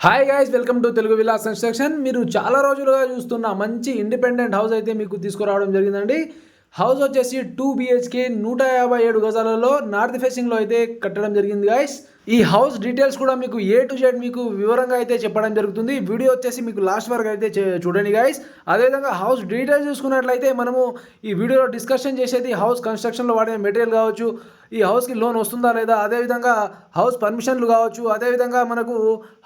Hi guys welcome to Telugu Vilas construction మీరు చాలా రోజులుగా చూస్తున్న మంచి ఇండిపెండెంట్ హౌస్ అయితే మీకు తీసుకురావడం జరిగిందండి. హౌస్ వచ్చేసి టూ బిహెచ్కే నూట యాభై ఏడు గజాలలో నార్త్ ఫేసింగ్లో అయితే కట్టడం జరిగింది గాయస్ ఈ హౌస్ డీటెయిల్స్ కూడా మీకు ఏ టు జెడ్ మీకు వివరంగా అయితే చెప్పడం జరుగుతుంది. వీడియో వచ్చేసి మీకు లాస్ట్ వరకు అయితే చూడండి గాయస్ అదేవిధంగా హౌస్ డీటెయిల్స్ చూసుకున్నట్లయితే మనము ఈ వీడియోలో డిస్కషన్ చేసేది హౌస్ కన్స్ట్రక్షన్లో వాడే మెటీరియల్ కావచ్చు ఈ హౌస్కి లోన్ వస్తుందా లేదా అదేవిధంగా హౌస్ పర్మిషన్లు కావచ్చు అదేవిధంగా మనకు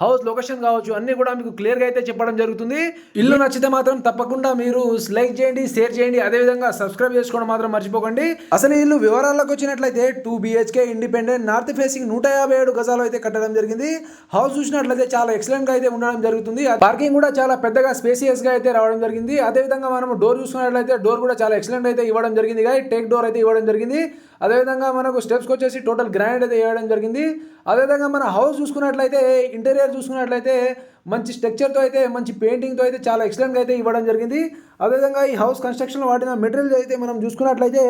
హౌస్ లొకేషన్ కావచ్చు అన్నీ కూడా మీకు క్లియర్గా అయితే చెప్పడం జరుగుతుంది. ఇల్లు నచ్చితే మాత్రం తప్పకుండా మీరు లైక్ చేయండి షేర్ చేయండి అదేవిధంగా సబ్స్క్రైబ్ చేసుకోవడం మాత్రం మర్చిపోకండి. అసలు ఇల్లు వివరాల్లోకి వచ్చినట్లయితే two BHK independent north facing నూట యాభై ఏడు గజాలు అయితే కట్టడం జరిగింది. హౌస్ చూసినట్లయితే చాలా ఎక్సలెంట్గా అయితే ఉండడం జరుగుతుంది. పార్కింగ్ కూడా చాలా పెద్దగా స్పేసియస్గా అయితే రావడం జరిగింది. అదేవిధంగా మనం డోర్ చూసుకున్నట్లయితే డోర్ కూడా చాలా ఎక్సలెంట్ అయితే ఇవ్వడం జరిగింది. టేక్ డోర్ అయితే ఇవ్వడం జరిగింది. అదేవిధంగా మనకు స్టెప్స్కి వచ్చేసి టోటల్ గ్రాండ్ అయితే వేయడం జరిగింది. అదేవిధంగా మన హౌస్ చూసుకున్నట్లయితే ఇంటీరియర్ చూసుకున్నట్లయితే మంచి స్ట్రక్చర్తో అయితే మంచి పెయింటింగ్తో అయితే చాలా ఎక్సలెంట్గా అయితే ఇవ్వడం జరిగింది. అదేవిధంగా ఈ హౌస్ కన్స్ట్రక్షన్లో వాడిన మెటీరియల్ అయితే మనం చూసుకున్నట్లయితే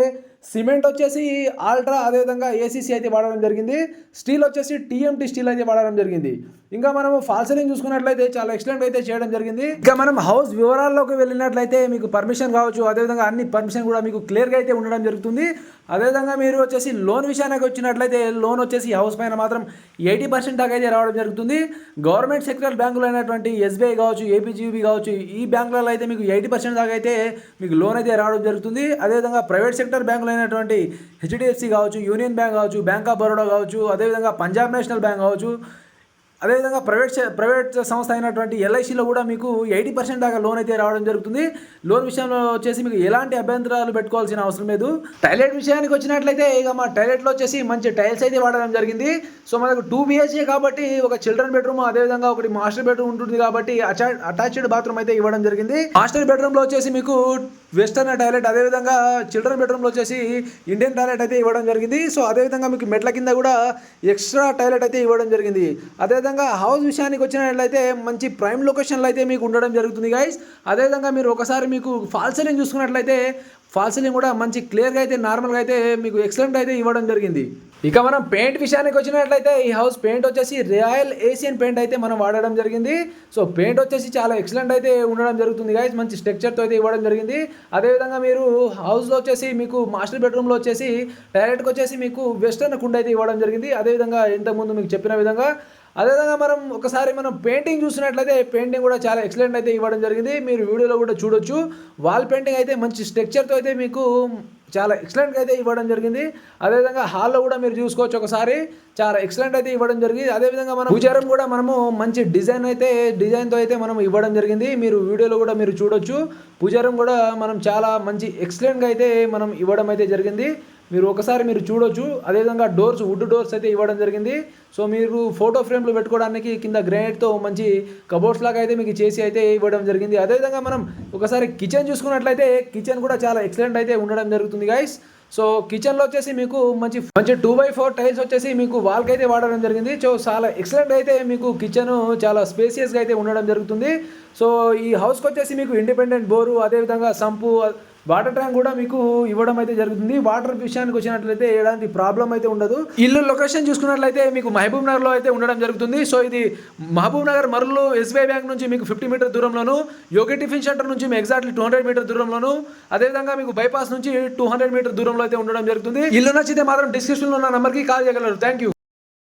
సిమెంట్ వచ్చేసి ఆల్ట్రా అదేవిధంగా ఏసీసీ అయితే వాడడం జరిగింది. స్టీల్ వచ్చేసి టీఎంటీ స్టీల్ అయితే వాడడం జరిగింది. ఇంకా మనం ఫాల్సరింగ్ చూసుకున్నట్లయితే చాలా ఎక్సలెంట్ అయితే చేయడం జరిగింది. ఇంకా మనం హౌస్ వివరాల్లోకి వెళ్ళినట్లయితే మీకు పర్మిషన్ కావచ్చు. అదేవిధంగా అన్ని పర్మిషన్ కూడా మీకు క్లియర్గా అయితే ఉండడం జరుగుతుంది. అదేవిధంగా మీరు వచ్చేసి లోన్ విషయానికి వచ్చినట్లయితే లోన్ వచ్చేసి హౌస్ పైన మాత్రం ఎయిటీ పర్సెంట్ దాకా అయితే రావడం జరుగుతుంది. గవర్నమెంట్ సెక్టర్ బ్యాంకులు అయినటువంటి ఎస్బీఐ కావచ్చు ఏపీజీబీ కావచ్చు ఈ బ్యాంకులలో అయితే మీకు ఎయిటీ పర్సెంట్ దాకా అయితే మీకు లోన్ అయితే రావడం జరుగుతుంది. అదేవిధంగా ప్రైవేట్ సెక్టర్ బ్యాంకులు అయినటువంటి హెచ్డిఎఫ్సి కావచ్చు యూనియన్ బ్యాంక్ కావచ్చు బ్యాంక్ ఆఫ్ బరోడా కావచ్చు అదేవిధంగా పంజాబ్ నేషనల్ బ్యాంక్ కావచ్చు అదేవిధంగా ప్రైవేట్ ప్రైవేట్ సంస్థ అయినటువంటి ఎల్ఐసిలో కూడా మీకు ఎయిటీ పర్సెంట్ దాకా లోన్ అయితే రావడం జరుగుతుంది. లోన్ విషయంలో వచ్చేసి మీకు ఎలాంటి అభ్యంతరాలు పెట్టుకోవాల్సిన అవసరం లేదు. టాయిలెట్ విషయానికి వచ్చినట్లయితే ఇక మా టాయిలెట్లో వచ్చేసి మంచి టైల్స్ అయితే వాడడం జరిగింది. సో మనకు టూ బిహెచ్కే కాబట్టి ఒక చిల్డ్రన్ బెడ్రూమ్ అదేవిధంగా ఒకటి మాస్టర్ బెడ్రూమ్ ఉంటుంది కాబట్టి అటాచ్డ్ బాత్రూమ్ అయితే ఇవ్వడం జరిగింది. మాస్టర్ బెడ్రూమ్లో వచ్చేసి మీకు వెస్టర్న్ టాయిలెట్ అదేవిధంగా చిల్డ్రన్ బెడ్రూమ్లో వచ్చేసి ఇండియన్ టాయిలెట్ అయితే ఇవ్వడం జరిగింది. సో అదేవిధంగా మీకు మెట్ల కింద కూడా ఎక్స్ట్రా టాయిలెట్ అయితే ఇవ్వడం జరిగింది. అదేవిధంగా హౌస్ విషయానికి వచ్చినట్లయితే మంచి ప్రైమ్ లొకేషన్లో అయితే మీకు ఉండడం జరుగుతుంది గైస్ అదేవిధంగా మీరు ఒకసారి మీకు ఫాల్ సీలింగ్ చూసుకున్నట్లయితే ఫాల్ సీలింగ్ కూడా మంచి క్లియర్గా అయితే నార్మల్గా అయితే మీకు ఎక్సలెంట్ అయితే ఇవ్వడం జరిగింది. ఇక మనం పెయింట్ విషయానికి వచ్చినట్లయితే ఈ హౌస్ పెయింట్ వచ్చేసి రాయల్ ఏషియన్ పెయింట్ అయితే మనం వాడడం జరిగింది. సో పెయింట్ వచ్చేసి చాలా ఎక్సలెంట్ అయితే ఉండడం జరుగుతుంది గైస్ మంచి స్ట్రక్చర్తో అయితే ఇవ్వడం జరిగింది. అదేవిధంగా మీరు హౌస్లో వచ్చేసి మీకు మాస్టర్ బెడ్రూమ్లో వచ్చేసి డైరెక్ట్గా వచ్చేసి మీకు వెస్టర్న్ కుండ అయితే ఇవ్వడం జరిగింది. అదేవిధంగా ఇంతకుముందు మీకు చెప్పిన విధంగా అదేవిధంగా మనం ఒకసారి మనం పెయింటింగ్ చూసినట్లయితే పెయింటింగ్ కూడా చాలా ఎక్సలెంట్ అయితే ఇవ్వడం జరిగింది. మీరు వీడియోలో కూడా చూడొచ్చు. వాల్ పెయింటింగ్ అయితే మంచి స్ట్రక్చర్తో అయితే మీకు చాలా ఎక్సలెంట్గా అయితే ఇవ్వడం జరిగింది. అదేవిధంగా హాల్లో కూడా మీరు చూసుకోవచ్చు ఒకసారి. చాలా ఎక్సలెంట్ అయితే ఇవ్వడం జరిగింది. అదేవిధంగా మనం పూజారం కూడా మనము మంచి డిజైన్ అయితే డిజైన్తో అయితే మనం ఇవ్వడం జరిగింది. మీరు వీడియోలో కూడా మీరు చూడొచ్చు. పూజారం కూడా మనం చాలా మంచి ఎక్సలెంట్గా అయితే మనం ఇవ్వడం అయితే జరిగింది. మీరు ఒకసారి మీరు చూడొచ్చు. అదేవిధంగా డోర్స్ వుడ్ డోర్స్ అయితే ఇవ్వడం జరిగింది. సో మీరు ఫోటో ఫ్రేమ్లు పెట్టుకోవడానికి కింద గ్రానైట్తో మంచి కబోర్డ్స్ లాగా అయితే మీకు చేసి అయితే ఇవ్వడం జరిగింది. అదేవిధంగా మనం ఒకసారి కిచెన్ చూసుకున్నట్లయితే కిచెన్ కూడా చాలా ఎక్సలెంట్ అయితే ఉండడం జరుగుతుంది. గైస్ సో కిచెన్లో వచ్చేసి మీకు మంచి మంచి టూ బై ఫోర్ టైల్స్ వచ్చేసి మీకు వాల్కి అయితే వాడడం జరిగింది. సో చాలా ఎక్సలెంట్ అయితే మీకు కిచెన్ చాలా స్పేసియస్గా అయితే ఉండడం జరుగుతుంది. సో ఈ హౌస్కి వచ్చేసి మీకు ఇండిపెండెంట్ బోరు అదేవిధంగా సంపు వాటర్ ట్యాంక్ కూడా మీకు ఇవ్వడం అయితే జరుగుతుంది. వాటర్ విషయానికి వచ్చినట్లయితే ఎలాంటి ప్రాబ్లం అయితే ఉండదు. ఇల్లు లొకేషన్ చూసుకున్నట్లయితే మీకు మహబూబ్ నగర్లో అయితే ఉండడం జరుగుతుంది. సో ఇది మహబూబ్ నగర్ మరలు ఎస్బీఐ బ్యాంక్ నుంచి మీకు ఫిఫ్టీ మీటర్ దూరంలోను యోగి టిఫిన్ సెంటర్ నుంచి మీకు ఎగ్జాక్ట్లీ టూ హండ్రెడ్ మీటర్ దూరంలోను అదేవిధంగా మీకు బైపాస్ నుంచి టూ హండ్రెడ్ మీటర్ దూరంలో అయితే ఉండడం జరుగుతుంది. ఇల్లు నచ్చితే మాత్రం డిస్క్రిప్షన్లో ఉన్న నెంబర్కి కాల్ చేయగలరు. Thank you.